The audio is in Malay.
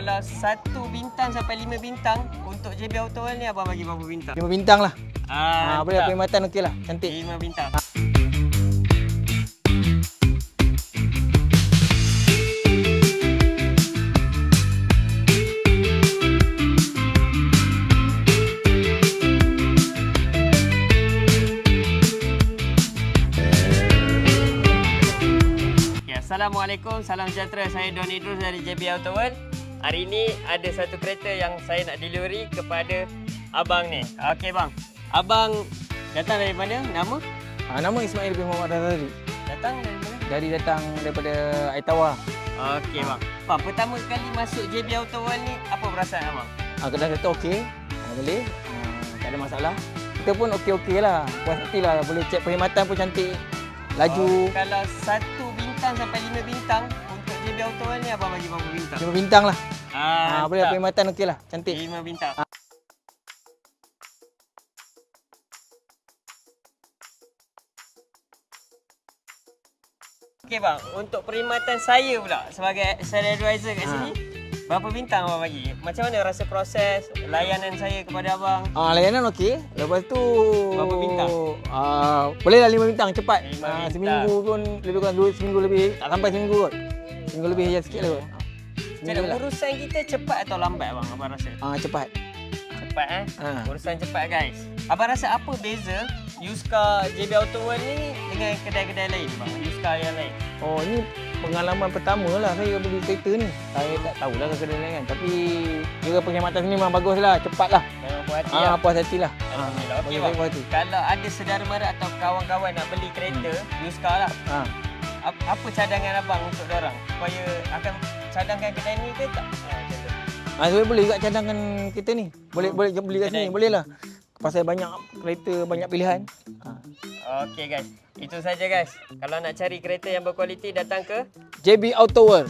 kalau satu bintang sampai lima bintang untuk JB Auto World ni abang bagi berapa bintang? Lima bintang lah. Ah, Ah, boleh perkhidmatan okey lah. Cantik. Lima bintang. Ya, Assalamualaikum, salam sejahtera. Saya Don Idrus dari JB Auto World. Hari ini ada satu kereta yang saya nak delivery kepada abang ni. Okey bang. Abang datang dari mana? Nama? Ah, nama Ismail bin Muhammad Razali. Datang dari mana? Dari datang daripada Aitawa. Okey bang. Bang, pertama kali masuk JB Auto World ni apa perasaan abang? Ah, kedai kereta okey. Ah, boleh. Ah, tak ada masalah. Kita pun okey-okey lah. Puas hati lah. Boleh cek perkhidmatan pun cantik. Laju. Oh, kalau satu bintang sampai lima bintang Auto World ni abang bagi berapa bintang? Lima bintang lah. Ah, Ah, boleh perkhidmatan okey lah. Cantik. Lima bintang. Okey bang, untuk perkhidmatan saya pula sebagai sales advisor kat Ha. sini, berapa bintang abang bagi? Macam mana rasa proses layanan saya kepada abang? Ah, layanan okey. Lepas tu Berapa bintang? Ah, boleh lah lima bintang cepat. Ah, bintang. seminggu pun lebih kurang dua seminggu lebih. Tak sampai seminggu kot. Seminggu lebih je sikit lah lah. urusan kita cepat atau lambat abang? Abang rasa? Ah, cepat. Cepat eh? Ah. Urusan cepat guys. Abang rasa apa beza Yuska JB Auto World ni dengan kedai-kedai lain bang? Yuska yang lain. Oh, ni pengalaman pertama lah saya beli kereta ni. Saya tak tahulah ke kedai lain kan. Tapi kira perkhidmatan sini memang bagus lah. Cepat lah. Memang puas hati Ah, lah. puas hati lah. Ah, Alhamdulillah. Okey bagi bang. saya puas hati. Kalau ada saudara mara atau kawan-kawan nak beli kereta Yuska lah. Ah. Ap- Apa cadangan abang untuk orang supaya akan cadangkan kedai ni ke tak? Ha, macam tu. Ah, saya boleh juga cadangkan kita ni. Boleh boleh beli kat sini. Boleh lah. Pasal banyak kereta, banyak pilihan. Ah. Okey guys. Itu saja guys. Kalau nak cari kereta yang berkualiti datang ke JB Auto World.